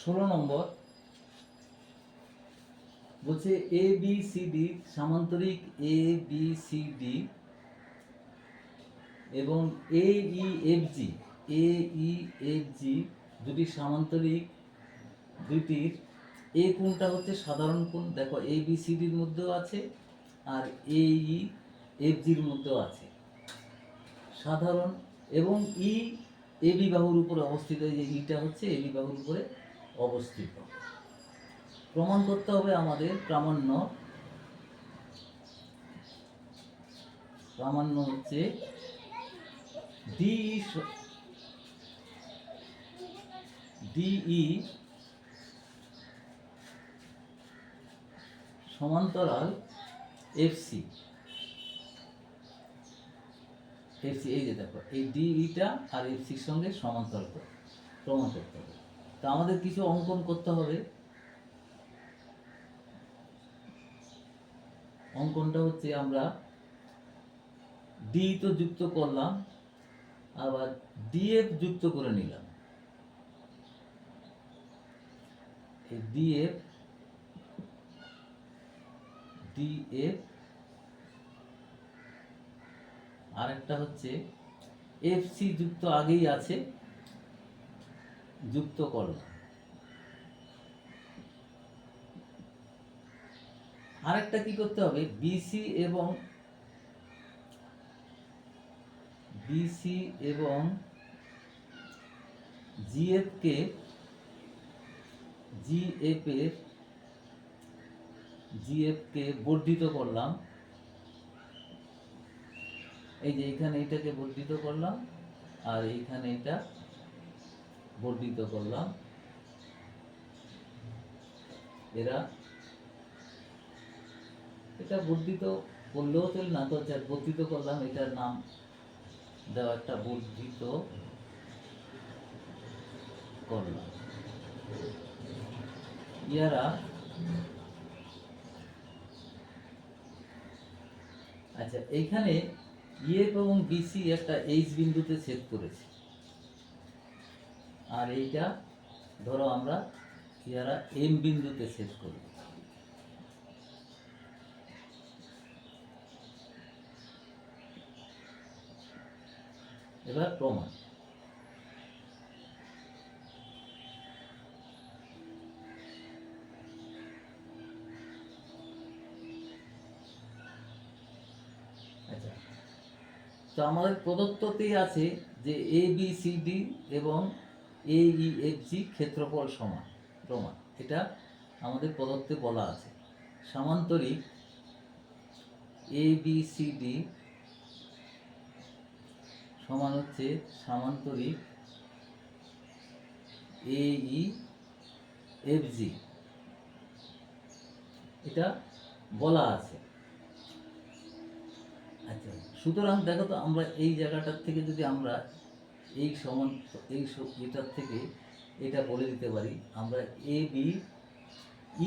ষোলো নম্বর। বলছে A B C D সামান্তরিক এ বি সি ডি এবং A E F G A E F G দুটি সামান্তরিক দুটির এ কোণটা হচ্ছে সাধারণ কোণ? দেখো এ বি সি ডির মধ্যেও আছে আর এ ই এফ জির মধ্যেও আছে। সাধারণ এবং ই এ বি বাহুর উপরে অবস্থিত যে ইটা হচ্ছে এ বি বাহুর উপরে অবস্থিত। প্রমাণ করতে হবে আমাদের প্রামাণ্য। প্রামাণ্য হচ্ছে ডিই ডিই সমান্তরাল এফসি এফসি এই যে দেখো, এই ডিইটা আর এফসির সঙ্গে সমান্তরাল প্রমাণ করতে হবে। তো আমাদের কিছু অঙ্কন করতে হবে। অঙ্কনটা হচ্ছে আমরা ডি তো যুক্ত করলাম, আবার ডিএফ যুক্ত করে নিলাম। ডিএফ ডিএফ আরেকটা হচ্ছে এফসি যুক্ত আগেই আছে। যুক্ত করলাম আরেকটা কি করতে হবে? বিসি এবং বিসি এবং জিএফ কে জিএফ এর জিএফ কে বর্ধিত করলাম। এই যে এখানে এটাকে বর্ধিত করলাম আর এইখানে এটা বর্ধিত করলাম এরা এটা বর্ধিত করলেও চলে, না তো যা বর্ধিত করলাম, এটার নাম দেওয়া একটা বর্ধিত করলাম। ইয়ারা আচ্ছা এইখানে ইএফ এবং বিসি একটা এইচ বিন্দুতে ছেদ করেছে। আর এইটা ধরো আমরা ইয়ারা এম বিন্দুতে ছেদ করব এবার প্রমাণ। আচ্ছা। তো আমাদের প্রদত্ততেই আছে যে এ বি সি ডি এবং এ ই এফ জি ক্ষেত্রফল সমান, প্রমাণ। এটা আমাদের প্রদত্তে বলা আছে। সামান্তরিক এ বি সি ডি সমান হচ্ছে সামান্তরিক এ ই এফ জি এটা বলা আছে। আচ্ছা সুতরাং দেখো তো আমরা এই জায়গাটার থেকে যদি আমরা এই সমান এই এটার থেকে এটা বলে দিতে পারি। আমরা A B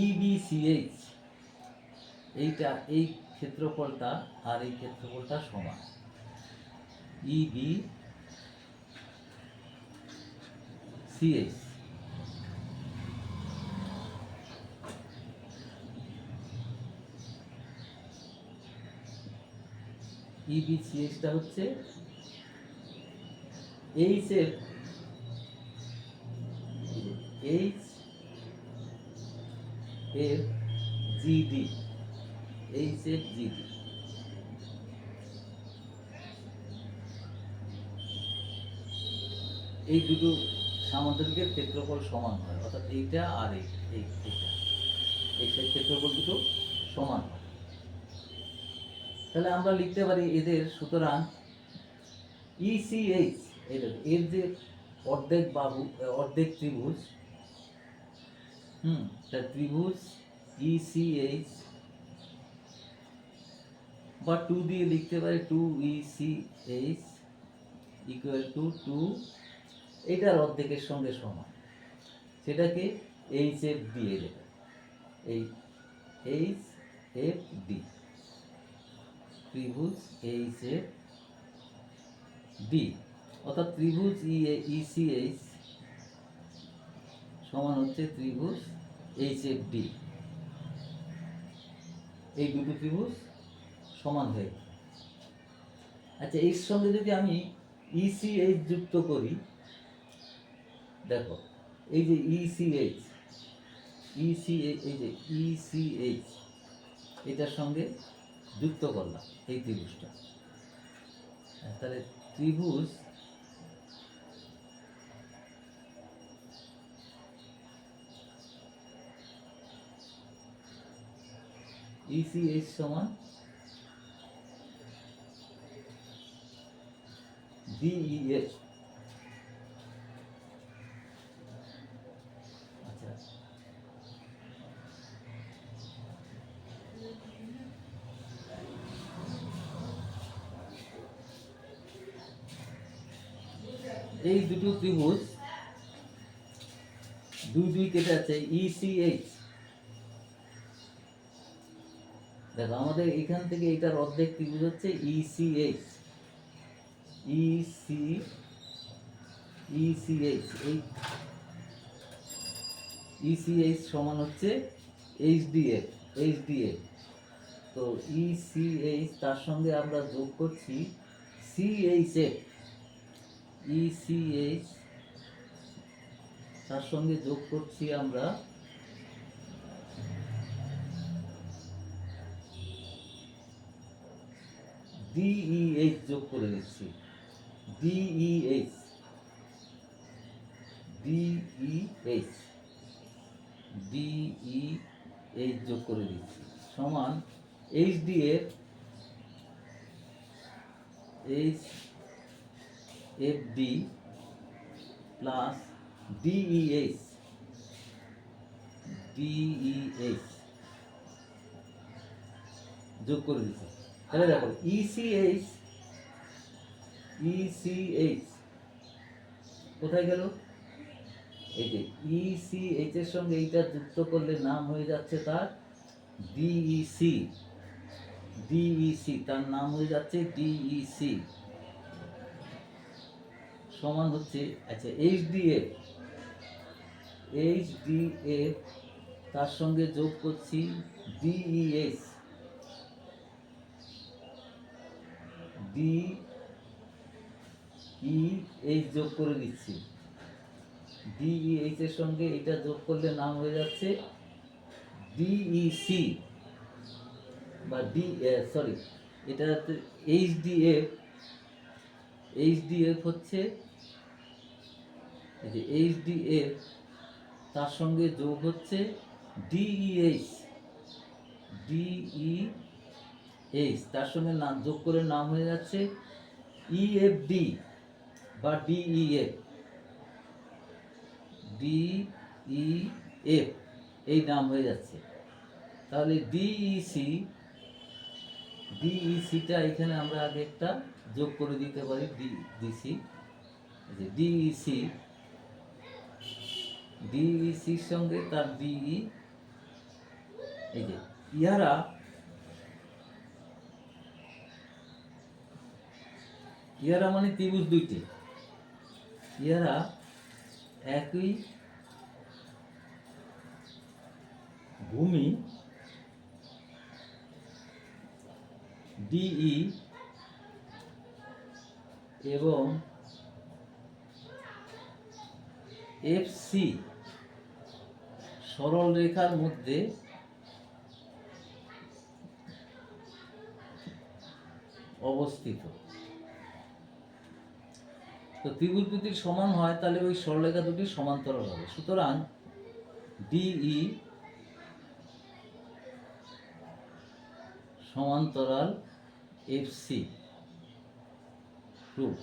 E B C H এইটা, এই ক্ষেত্রফলটা আর এই ক্ষেত্রফলটা সমান। ই বি সি ইবিসিএসটা হচ্ছে এইচ এর এইচ এর জিডি এইচ এর জিডি এই দুটো সামান্তরিকের ক্ষেত্রফল সমান হয়, অর্থাৎ এইটা আর এই এই, এইটা। এই ক্ষেত্রফল দুটো সমান হয়। তাহলে আমরা লিখতে পারি এদের, সুতরাং E ইসিএইচ এর যে অর্ধেক বাহু অর্ধেক ত্রিভুজ হুম। তা ত্রিভুজ E ইসিএইচ বা টু দিয়ে লিখতে পারি two ECH equal to two এটার অর্ধেকের সঙ্গে সমান। সেটাকে এইচ এফ দিয়ে দেবে। এই এইচ এফ ডি ত্রিভুজ এইচ এফ ডি অর্থাৎ ত্রিভুজ ই ইসিএইচ সমান হচ্ছে ত্রিভুজ এইচ এফ ডি এই দুটো ত্রিভুজ সমান হয়ে আচ্ছা এর সঙ্গে যদি আমি ইসিএইচ যুক্ত করি, দেখো, এই যে E ইসিএইচ ইসিএইচ এই যে E ইসিএইচ এটার সঙ্গে যুক্ত করলাম এই ত্রিভুজটা। তাহলে ত্রিভুজ ইসিএইচ সমান ডিইএফ আচ্ছা এই দুটো ত্রিভুজ দুই দুই কেটে আছে ইসিএইচ দেখো, আমাদের এখান থেকে এটার অর্ধেক ত্রিভুজ হচ্ছে E ইসিএইচ ইসি ইসিএইচ এই ইসিএইচ সমান হচ্ছে এইচডিএফ এইচডিএফ তো ইসিএইচ তার সঙ্গে আমরা যোগ করছি সিএইচএফ ইসিএইচ তার সঙ্গে যোগ করছি আমরা ডিইএইচ যোগ করে দিচ্ছি ডিইএইচ ডিইএইচ ডিইএইচ যোগ করে দিচ্ছি সমান HDF H F D plus DEH DEH যোগ করে দিচ্ছি তাহলে দেখো E ইসিএইচ ইসিএইচ কোথায় গেল? এই যে ইসিএইচ এর সঙ্গে এইটা যুক্ত করলে নাম হয়ে যাচ্ছে তার ডিইসি ডিইসি তার নাম হয়ে যাচ্ছে ডিইসি সমান হচ্ছে আচ্ছা এইচডিএফ এইচডিএফ তার সঙ্গে যোগ করছি ডিইএস ডি ই এইচ যোগ করে দিচ্ছি। ডিই এইচ এর সঙ্গে এটা যোগ করলে নাম হয়ে যাচ্ছে ডিইসি বা ডি সরি এটা এইচডিএফ এইচডিএফ হচ্ছে এই যে এইচডিএফ তার সঙ্গে যোগ হচ্ছে ডিইএইচ ডিই এইচ তার সঙ্গে নাম, যোগ করে নাম হয়ে যাচ্ছে ইএফডি বা ডিইএফ ডিইএফ এই নাম হয়ে যাচ্ছে। তাহলে ডিইসি ডিইসিটা এখানে আমরা আগে একটা যোগ করে দিতে পারি ডি ডিসি যে ডিইসি ডিইসির সঙ্গে তার ডিই এই যে, ইহারা ইহারা মানে ত্রিভুজ দুইটি। ইহারা একই ভূমি ডিই এবং এফসি সরল রেখার মধ্যে অবস্থিত। তো ত্রিভুজ দুটি সমান হয়, তাহলে ওই সরলরেখা দুটি সমান্তরাল হবে। সুতরাং ডিই সমান্তরাল এফসি প্রুফ